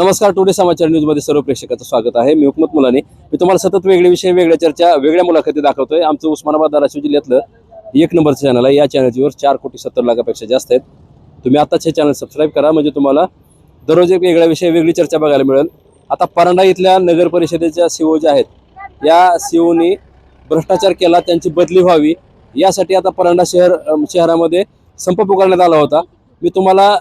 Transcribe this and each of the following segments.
नमस्कार टुडे समाचार न्यूजमध्ये सर्व प्रेक्षकाचं स्वागत आहे. मी हुकमत मुलाने. मी तुम्हाला सतत वेगळे विषय वेगळ्या चर्चा वेगळ्या मुलाखती दाखवतोय. आमचं उस्मानाबाद धाराशिव जिल्ह्यातलं एक नंबरचं चॅनल आहे. या चॅनलवर चार कोटी सत्तर लाखापेक्षा जास्त आहेत. तुम्ही आताच हे चॅनल सबस्क्राईब करा. म्हणजे तुम्हाला दररोज एक वेगळा विषय वेगळी चर्चा बघायला मिळेल. आता परांडा इथल्या नगर परिषदेच्या सीओ ज्या आहेत या सीओनी भ्रष्टाचार केला. त्यांची बदली व्हावी. यासाठी आता परांडा शहर शहरामध्ये संप पुकारण्यात आला होता. मी तुम्हाला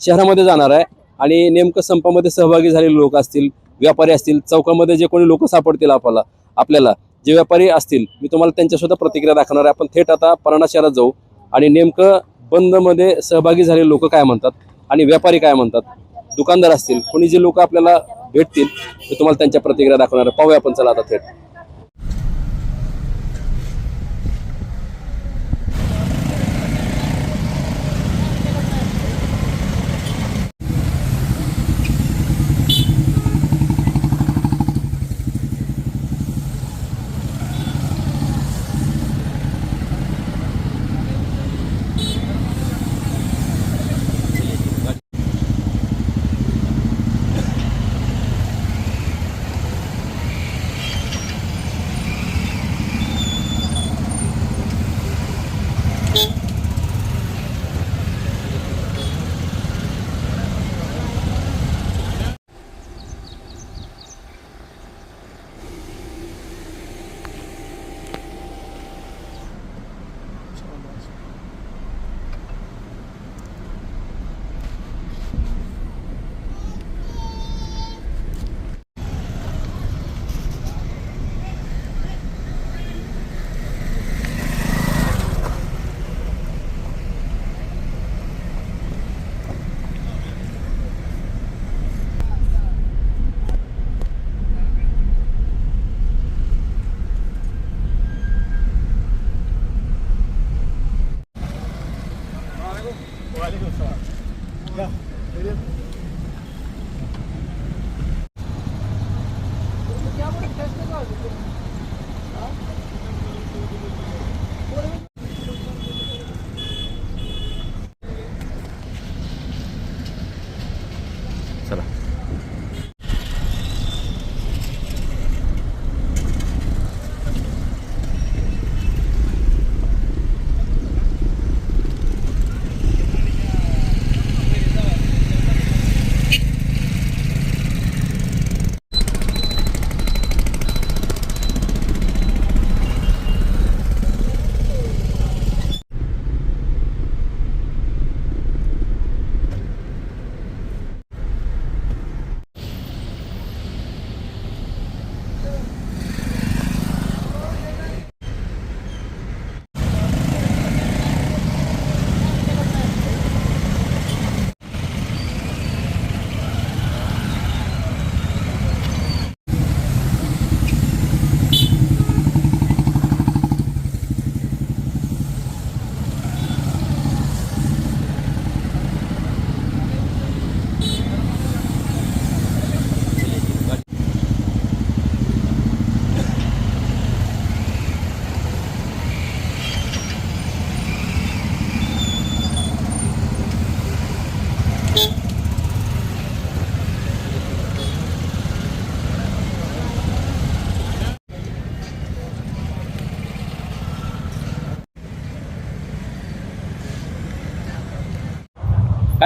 शहरामध्ये जाणार आहे. आणि नेमकं संपामध्ये सहभागी झालेले लोक असतील व्यापारी असतील चौकामध्ये जे कोणी लोक सापडतील आपल्याला आपल्याला जे व्यापारी असतील मी तुम्हाला त्यांच्यासुद्धा प्रतिक्रिया दाखवणार आहे. आपण थेट आता परांडा शहरात जाऊ आणि नेमकं बंदमध्ये सहभागी झालेले लोक काय म्हणतात आणि व्यापारी काय म्हणतात? दुकानदार असतील कोणी जे लोक आपल्याला भेटतील ते तुम्हाला त्यांच्या प्रतिक्रिया दाखवणार आहे. पाहूया आपण चला आता थेट.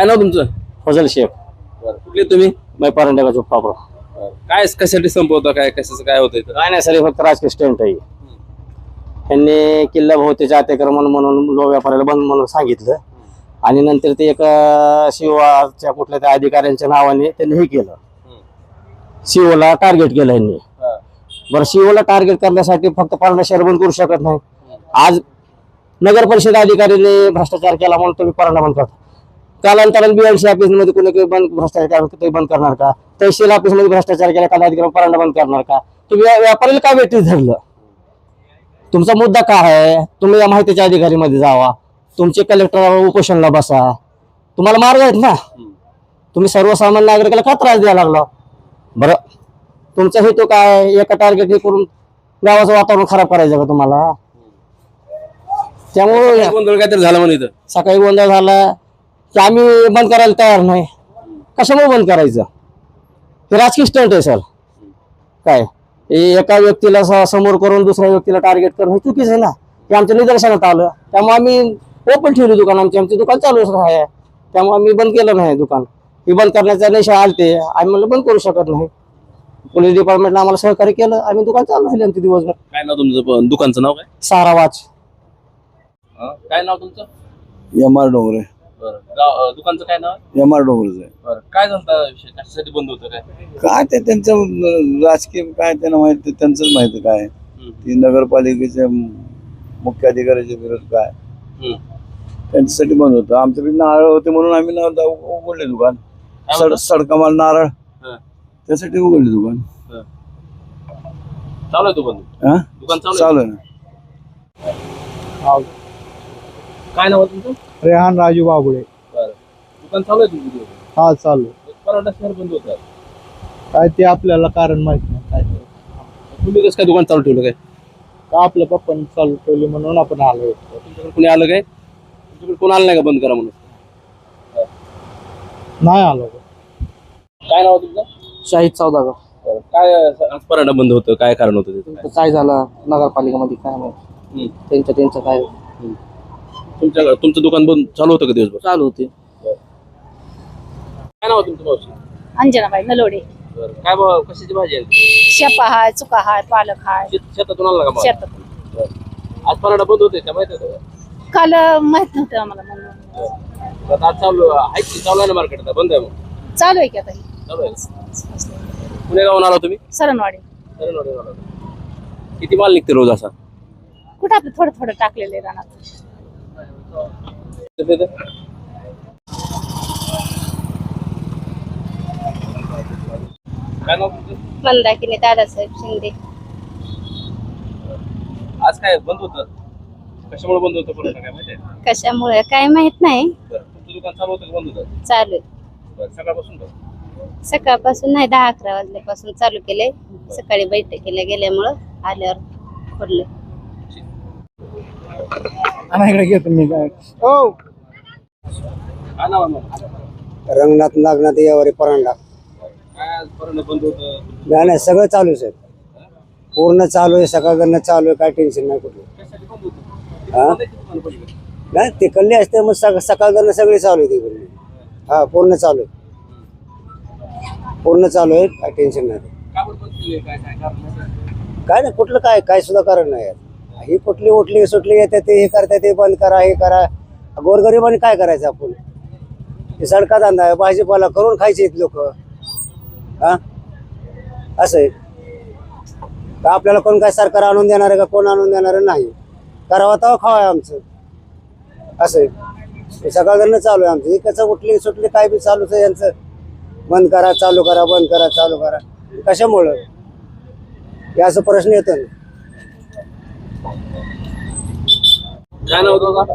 नाव तुमचं? फजल शेख. कुठले तुम्ही? मैं परंड्याचा जो प्रॉपर काय कशासाठी संपवता? काय कशाचं काय होतंय इथं? काय नाही सर हे फक्त राजकीय स्टंट आहे. त्यांनी किल्ला भोवतीचे अतिक्रमण म्हणून लो व्यापाऱ्याला बंद म्हणून सांगितलं. आणि नंतर ते एका शिवाच्या कुठल्या त्या अधिकाऱ्यांच्या नावाने त्यांनी हे केलं. शिवला टार्गेट केलं यांनी. बरं शिवला टार्गेट करण्यासाठी फक्त पारणा शहर बंद करू शकत नाही. आज नगर परिषद अधिकाऱ्याने भ्रष्टाचार केला म्हणून तुम्ही बंद करता. कालांतराने बीएमसी ऑफिसमध्ये कोणी काही बंद भ्रष्टाचार ते बंद करणार का? तहसील ऑफिसमध्ये भ्रष्टाचार केला काल अधिकारी परांडा बंद करणार का? तुम्ही व्या- व्यापाऱ्याला काय वेटीस धरलं? तुमचा मुद्दा काय आहे? तुम्ही या माहितीच्या अधिकारीमध्ये जावा. तुमचे कलेक्टर उपोषणला बसा. तुम्हाला मार्ग आहेत ना? तुम्ही सर्वसामान्य नागरिकाला का त्रास द्यायला लागला? बरं. तुमचा हेतू काय? एका टार्गेट हे करून गावाचं वातावरण खराब करायचं का तुम्हाला? त्यामुळे गोंधळ काहीतरी झाला म्हणून इथं. सकाळी गोंधळ झाला. की आम्ही बंद करायला तयार नाही. कशामुळे बंद करायचं? हे राजकीय स्टंट आहे सर काय? एका व्यक्तीला स- समोर करून दुसऱ्या व्यक्तीला टार्गेट करणं हे चुकीचं आहे ना? हे आमच्या निदर्शनात आलं. त्यामुळे आम्ही ओपन ठेवली दुकान आमची. आमची दुकान चालूच आहे. त्यामुळे आम्ही बंद केलं नाही दुकान. हे बंद करण्याचा निशा आलते. आम्ही म्हणलं बंद करू शकत नाही. पोलीस डिपार्टमेंटनं आम्हाला सहकार्य केलं. आम्ही दुकान चालू राहिले आमचे दिवसभर. काय नाव तुमचं? दुकानचं नाव काय? सारा वाच हा? काय नाव तुमचं? M R Dongre. बरं. दुकानचं काय नाव? एम आर डोंगरेच आहे. बरं. काय झालं विषय? कशासाठी बंद होतं काय? काय ते त्यांचं राजकीय काय त्यांना माहिती त्यांचंच माहिती काय. ती नगरपालिकेचे मुख्य अधिकाऱ्याचे विरोध काय. त्यांच्यासाठी बंद होतं. आमच्याकडे नारळ होते म्हणून आम्ही उघडले दुकान. सड? सडकामाल नारळ. हा. त्यासाठी उघडले दुकान. चालू आहे हा? दुकान चालू आहे? चालू आहे ना. काय नाव आहे तुमचं? रेहान राजू बाबुळे. बरं. दुकान चालू आहे तुमचं दिवस हा चालू. पराठा शहर बंद होतं काय ते आपल्याला कारण माहीत नाही काय ते. तुम्ही कसं काय दुकान चालू ठेवलं काय? का आपल्या पप्पांनी चालू ठेवली म्हणून आपण आलो तुमच्याकडे कोणी आलं काय? तुमच्याकडे कोण आलं नाही का बंद करा म्हणून? नाही आलो. काय नाव आहे तुमचं? शाहिद सौदागर बरं. काय आज पराठा बंद होतं काय कारण होतं त्याचं? काय? काय झालं? नगरपालिकेमध्ये काय माहिती? हम्म. त्यांचं त्यांचं काय? तुमच्या तुमचं दुकान बंद चालू होतं का दिवसभर? चालू होते. काय नाव आहे तुमचं मावशी? अंजनाबाई नलोडे. बरं. काय भाव कशाची भाजी आहे? शेपा हाय चुका हाय पालक हाय. शेत- शेतातून आणला का माल? शेतात बरं. आज पराठा बंद होते का? माहिती होतं का? काल माहीत नव्हतं आम्हाला म्हणून. बरं. आता आज चालू आहे. की चालू आहे ना मार्केट आता? बंद आहे मग? चालू आहे की आता हे? चालू आहे पुणे गावून आला तुम्ही? सरणवाडी. अरे आला. किती माल निघते रोज असा? कुठं आपलं थोडं थोडं टाकलेले रानात. काय नाव तुमचं? मंदाकिनी दादासाहेब शिंदे आज काय बंद होतं कशामुळे बंद होतं काय माहिती आहे कशामुळे काय माहीत नाही बरं. तुमचं दुकान चालू होतं का बंद होतं चालू आहे. बरं. सकाळपासून. सकाळपासून नाही दहा अकरा वाजल्यापासून चालू केले सकाळी बैठकीला गेल्यामुळं आल्यावर खोडलं इकडे घेतो मी काय हो. रंगनाथ नागनाथ यावरी परांडा. नाही नाही सगळं चालू आहे पूर्ण चालू आहे सकाळकडनं चालू आहे काय टेन्शन नाही कुठलं हा? नाही ते कल्ले असते मग सकाळ सकाळकडनं सगळे चालू आहे तिकडे हा पूर्ण चालू आहे. पूर्ण चालू आहे काय टेन्शन नाही. काय काय नाही कुठलं काय काय सुद्धा कारण नाही यात. ही कुठली उठली सुटली येते ते हे करता ते बंद करा हे करा. गोरगरिबाने काय करायचं आपण? हे सडका धंदा आहे भाजीपाला करून खायचे लोक. हा? असं आहे. का आपल्याला कोण काय सरकार आणून देणार आहे का कोण आणून देणार आहे? नाही. करावं तेव्हा खावा आमचं. असं आहे. हे चालू आहे आमचं. हे कसं उठली सुटली काय बी चालूच आहे यांचं. बंद करा चालू करा बंद करा चालू करा. कशामुळं? हे असं प्रश्न येतो ना. काय नाव होतं?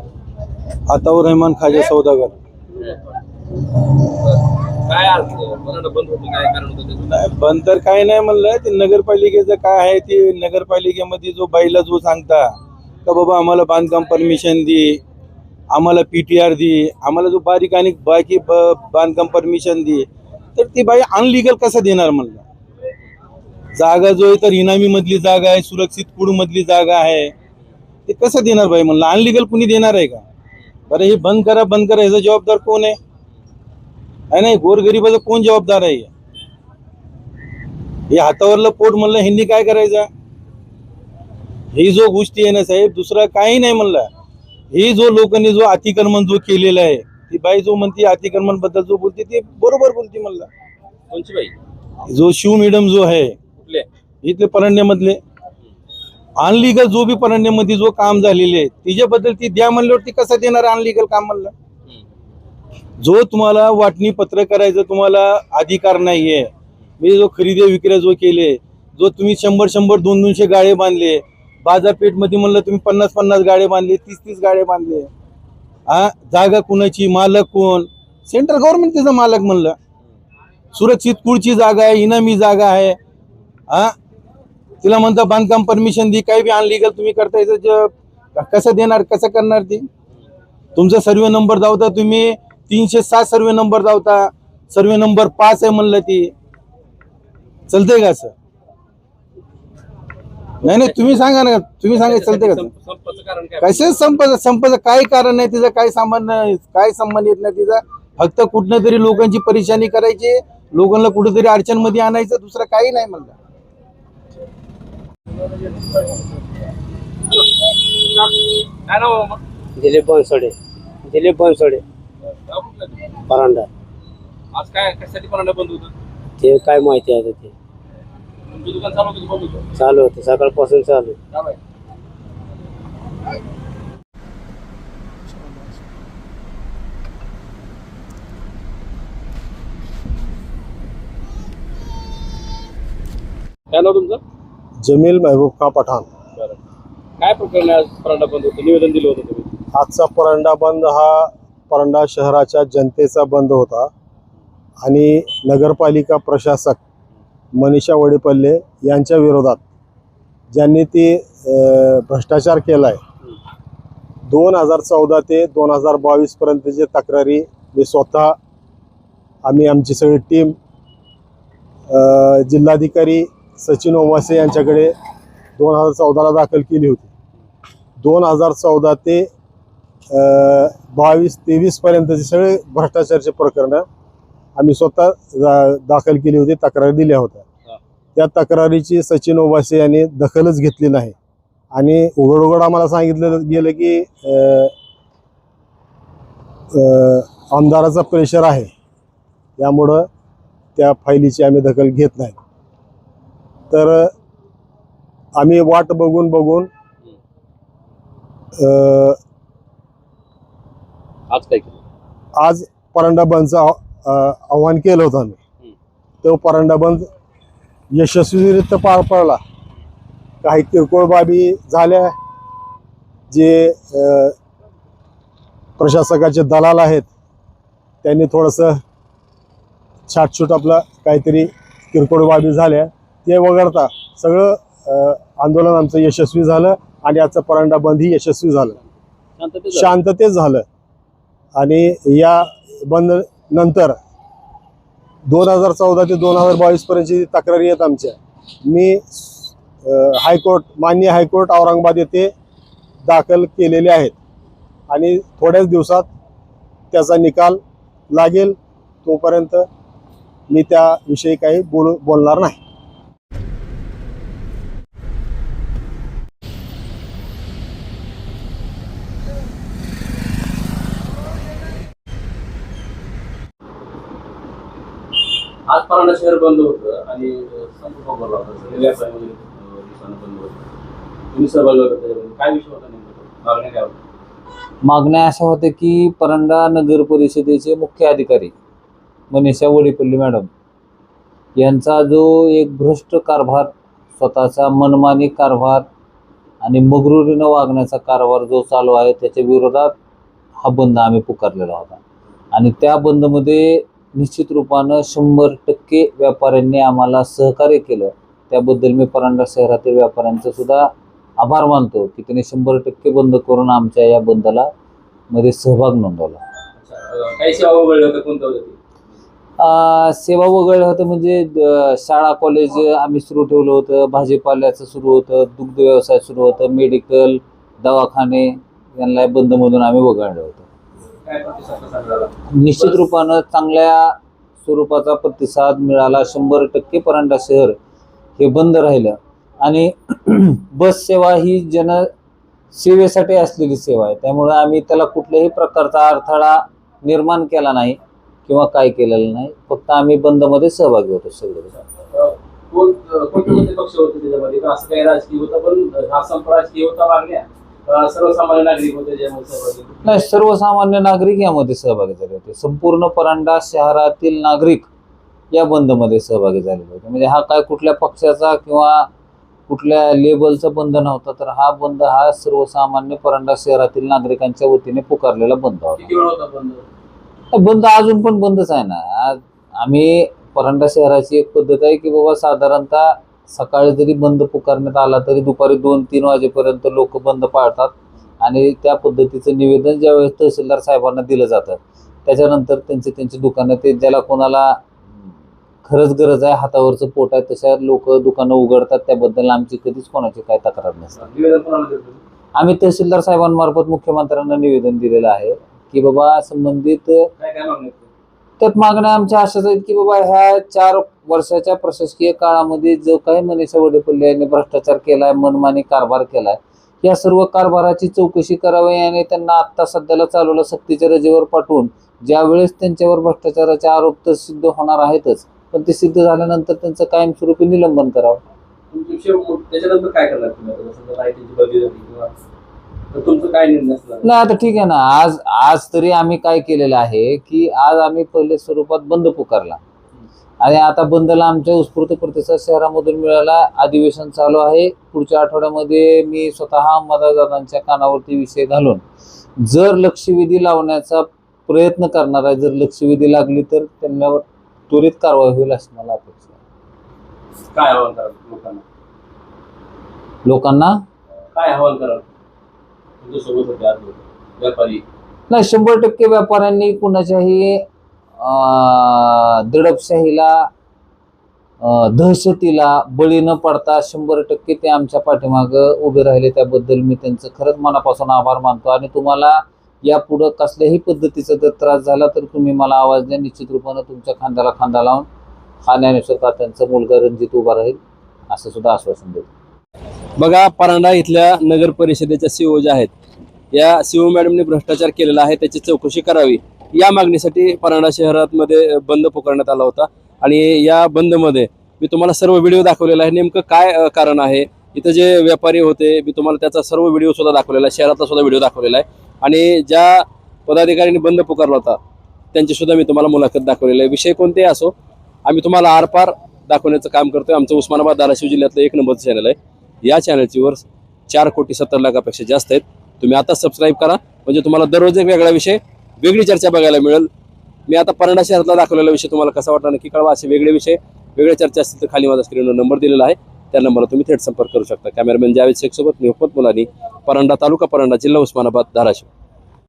आतावर रहमान खाजा सौदागर काय अर्थ बंद होतं काय कारण होतं त्याचं? नाही, बंद तर काय नाही म्हणलं ते नगरपालिकेचं काय आहे ते नगरपालिकेमध्ये जो बाईला जो सांगता का बाबा आम्हाला बांधकाम परमिशन दे आम्हाला पी टी आर दे आम्हाला जो बारीक आणि बाकी ब- बांधकाम परमिशन दे तर ती बाई अनलिगल कसं देणार म्हणलं जागा जो आहे तर इनामी मधली जागा आहे सुरक्षित कुड मधली जागा आहे ते कसं देणार बाई म्हणलं अनलिगल कुणी देणार आहे का? बरं हे बंद करा बंद करा ह्याचा जबाबदार कोण आहे? आहे नाही गोरगरिबाचा कोण जबाबदार आहे? हे हातावरलं पोट म्हणलं ह्यांनी काय करायचं? ही जो गोष्टी आहे ना साहेब दुसरा काही नाही म्हणलं. ही जो लोकांनी जो अतिक्रमण जो केलेला आहे ती बाई जो म्हणते अतिक्रमणबद्दल जो बोलते ते बरोबर बोलते म्हणलं. कोणची बाई? जो शिव मॅडम जो आहे इथले परंड्यामधले अनलिगल जो बी परंड्यामध्ये जो काम झालेले आहे तिच्याबद्दल ती द्या म्हणल्यावर ती कसं देणार अनलिगल काम म्हणलं? जो तुम्हाला वाटणी पत्र करायचं तुम्हाला अधिकार नाहीये म्हणजे जो खरेदी विक्री जो केले जो तुम्ही शंभर शंभर दोन दोनशे गाळे बांधले बाजारपेठमध्ये म्हणलं तुम्ही पन्नास पन्नास गाळे बांधले तीस तीस गाळे बांधले. हा जागा कुणाची मालक कोण? सेंट्रल गव्हर्नमेंट त्याचा मालक म्हणलं. सुरक्षित कुळची जागा आहे इनामी जागा आहे. हा तिला म्हणता बांधकाम परमिशन दे काही बी अनलिगल तुम्ही करता कसं देणार कसं करणार ती? तुमचा सर्वे नंबर धावता तुम्ही तीनशे सात सर्वे नंबर धावता. सर्वे नंबर पाच आहे म्हणलं ती. चलते का असं? नाही नाही तुम्ही सांगा ना तुम्ही सांगा चलते का? कसे संप संपाचं काय कारण नाही तिचं काय सामान नाही काय संबंध येत नाही तिचा. फक्त कुठनं तरी लोकांची परेशानी करायची लोकांना कुठेतरी अडचणमध्ये आणायचं दुसरं काही नाही म्हणलं. काय नाव आहे मामा? दिलीप बनसोडे. दिलीप बनसोडे. गाव कुठलं? तुमचं? परांडा. आज काय कशासाठी परांडा बंद होतं? ते काय माहिती आहे ते. तुमचं दुकान चालू होतं की बंद होतं? चालू होते सकाळपासून चालू. माहीत? काय नाव तुमचं? जमील महबूब का पठाण. बरं. काय प्रकरण आहे आज परांडा बंद होतं? निवेदन दिलं होतं तुम्ही. आजचा परांडा बंद हा परांडा शहराच्या जनतेचा बंद होता. आणि नगरपालिका प्रशासक मनीषा वडेपल्ले यांच्या विरोधात ज्यांनी ती अ, भ्रष्टाचार केला आहे दोन हजार चौदा ते दोन हजार बावीसपर्यंतचे तक्रारी मी स्वतः आम्ही आमची सगळी टीम जिल्हाधिकारी सचिन ओमासे यांच्याकडे दोन हजार चौदाला दाखल केली होती. दोन हजार चौदा ते बावीस तेवीस पर्यंतचे सगळे भ्रष्टाचारचे प्रकरणं आम्ही स्वतः दाखल केली होती तक्रारी दिल्या होत्या. त्या तक्रारीची सचिन ओवासे यांनी दखलच घेतली नाही. आणि उघड उघड आम्हाला सांगितलं गेलं की आमदाराचा प्रेशर आहे. त्यामुळं त्या फायलीची आम्ही दखल घेत नाही. तर आम्ही वाट बघून बघून अ, आज काय केलं? आज परांडा बंदचं आव- अ, आव्हान केलं होतं आम्ही. तो परांडा बंद यशस्वीरित्या पार पडला. काही किरकोळ बाबी झाल्या जे अ, प्रशासकाचे दलाल आहेत त्यांनी थोडंसं छाटछूट आपलं काहीतरी किरकोळ बाबी झाल्या. ते वगळता सगळं आंदोलन आमचं यशस्वी झालं आणि आजचं परांडा बंदही यशस्वी झालं. शांततेत झालं. आणि या बंद नंतर दोन हजार चौदा ते दोन हजार बावीस पर्यंतची तक्रारी आहेत आमच्या मी हायकोर्ट मान्य हायकोर्ट औरंगाबाद येथे दाखल केलेले आहेत. आणि थोड्याच दिवसात त्याचा निकाल लागेल तोपर्यंत मी त्याविषयी काही बोलू बोलणार नाही. आज परांडा शहर बंद होतं आणि संप होता. सगळे वगैरे बंद तुम्ही सहभागी होता त्याच्यामध्ये. काय विषय होता नेमका मागण्या काय होत्या? मागण्या अशा होत्या की परंडा नगर परिषदेचे मुख्य अधिकारी मनीषा वडीपल्ली मॅडम यांचा जो एक भ्रष्ट कारभार स्वतःचा मनमानी कारभार आणि मगरुरीनं वागण्याचा कारभार जो चालू आहे त्याच्या विरोधात हा बंद आम्ही पुकारलेला होता. आणि त्या बंदमध्ये निश्चित रूपानं शंभर टक्के व्यापाऱ्यांनी आम्हाला सहकार्य केलं. त्याबद्दल मी परांडा शहरातील व्यापाऱ्यांचं सुद्धा आभार मानतो की त्यांनी शंभर टक्के बंद करून आमच्या या बंदला मध्ये सहभाग नोंदवला. काही सेवा वगळल्या होत्या? कोणत्या होत्या? ते? आ, सेवा वगळल्या होत्या म्हणजे द- शाळा कॉलेज आम्ही सुरू ठेवलं होतं. भाजीपाल्याचं सुरू होतं दुग्ध व्यवसाय सुरू होतं मेडिकल दवाखाने यांना बंदमधून आम्ही वगळलं होतं काय प्रतिसाद कसा झाला निश्चित रूपानं चांगल्या स्वरूपाचा प्रतिसाद मिळाला. शंभर टक्के परांडा शहर हे बंद राहिलं. आणि बस सेवा ही जन सेवेसाठी असलेली सेवा आहे. त्यामुळे आम्ही त्याला कुठल्याही प्रकारचा अडथळा निर्माण केला नाही किंवा काय केलेलं नाही. फक्त आम्ही बंदमध्ये सहभागी होतो सगळे. कोण कोणते पक्ष होते त्याच्यामध्ये? का असं काही राजकीय होता पण अं, हा संप राजकीय होता मागण्या? का सर्वसामान्य नागरिक होते ज्यामध्ये सहभागी नाही सर्वसामान्य नागरिक यामध्ये सहभागी झाले होते. संपूर्ण परांडा शहरातील नागरिक या बंदमध्ये सहभागी झालेले होते. म्हणजे हा काय कुठल्या पक्षाचा किंवा कुठल्या लेबलचा बंद नव्हता तर हा बंद हा सर्वसामान्य परांडा शहरातील नागरिकांच्या वतीने पुकारलेला बंद होता. किती वेळ होता बंद? बंद अजून पण बंदच आहे ना. आज आम्ही परांडा शहराची एक पद्धत आहे की बाबा साधारणतः सकाळी जरी बंद पुकारण्यात आला तरी दुपारी दोन तीन वाजेपर्यंत लोक बंद पाळतात. आणि त्या पद्धतीचं निवेदन ज्यावेळेस तहसीलदार साहेबांना दिलं जातं त्याच्यानंतर त्यांचे त्यांची दुकानं ते ज्याला कोणाला खरंच गरज आहे हातावरचं पोट आहे तशा लोक दुकानं उघडतात. त्याबद्दल आमची कधीच कोणाची काय तक्रार नसते? आम्ही तहसीलदार साहेबांमार्फत मुख्यमंत्र्यांना निवेदन दिलेलं आहे की बाबा संबंधित काय काय मागणी आहे? त्यात मागण्या आमच्या अशाच आहेत की बाबा ह्या चार वर्षाच्या प्रशासकीय काळामध्ये जो काही मनीषा वडेपल्ले यांनी भ्रष्टाचार केलाय मनमानी कारभार केलाय या सर्व कारभाराची चौकशी करावी आणि त्यांना आत्ता सध्याला चालवलं सक्तीच्या रजेवर पाठवून ज्यावेळेस त्यांच्यावर भ्रष्टाचाराचे आरोप तर सिद्ध होणार आहेतच पण ते सिद्ध झाल्यानंतर त्यांचं कायमस्वरूपी निलंबन करावं. त्याच्यानंतर काय करणार तुमचं काय निर्णय असणार नाही आता ठीक आहे ना. आज आज तरी आम्ही काय केलेलं आहे की आज आम्ही पहिले स्वरूपात बंद पुकारला. आणि आता बंदला आमच्या उत्स्फूर्त प्रतिसाद शहरामधून मिळाला. अधिवेशन चालू आहे. पुढच्या आठवड्यामध्ये मी स्वतः मतदारांच्या कानावरती विषय घालून जर लक्षवेधी लावण्याचा प्रयत्न करणार आहे जर लक्षवेधी लागली तर त्यांच्यावर त्वरित कारवाई होईल अशी मला अपेक्षा आहे. काय आव्हान लोकांना? लोकांना? काय आव्हान करा होते आज लोक, व्यापारी. नाही शंभर टक्के व्यापाऱ्यांनी कुणाच्याही अं, दडपशाहीला अं, दहशतीला बळी न पडता शंभर टक्के ते आमच्या पाठीमागं उभे राहिले. त्याबद्दल मी त्यांचं खरंच मनापासून आभार मानतो. आणि तुम्हाला यापुढं कसल्याही पद्धतीचा जर त्रास झाला तर तुम्ही मला आवाज द्या. निश्चित रूपानं तुमच्या खांद्याला खांदा लावून हा ज्ञानेश्वर तात्यांचा मुलगा रणजित उभा राहील असं सुद्धा आश्वासन देतो. बघा परांडा इथल्या नगर परिषदेच्या सीओ ज्या आहेत या सीओ मॅडमने भ्रष्टाचार केलेला आहे त्याची चौकशी करावी. या मागणीसाठी परांडा शहरामध्ये बंद पुकारण्यात आला होता. आणि या बंदमध्ये मी तुम्हाला सर्व व्हिडिओ दाखवलेला आहे. नेमकं काय कारण आहे? इथं जे व्यापारी होते मी तुम्हाला त्याचा सर्व व्हिडिओ सुद्धा दाखवलेला आहे. शहरातला सुद्धा व्हिडिओ दाखवलेला आहे. आणि ज्या पदाधिकाऱ्यांनी बंद पुकारला होता त्यांची सुद्धा मी तुम्हाला मुलाखत दाखवलेली आहे. विषय कोणतेही असो आम्ही तुम्हाला आरपार दाखवण्याचं काम करतोय. आमचं उस्मानाबाद धाराशिव जिल्ह्यातलं एक नंबरचं चॅनल आहे. या चॅनलची वर चार कोटी सत्तर लाखापेक्षा जास्त आहेत. तुम्ही आता सबस्क्राईब करा. म्हणजे तुम्हाला दररोज एक वेगळा विषय वेगळी चर्चा बघायला मिळेल. मी आता परंडा शहरातला दाखवलेला विषय तुम्हाला कसा वाटला नक्की कळवा. असे वेगळे विषय वेगळ्या चर्चा असतील तर खाली माझा स्क्रीनवर नंबर दिलेला आहे. त्या नंबरला तुम्ही थेट संपर्क करू शकता. कॅमेरामॅन जावेद शेखसोबत मी हुकमत मुलानी परंडा तालुका परंडा जिल्हा उस्मानाबाद धाराशिव.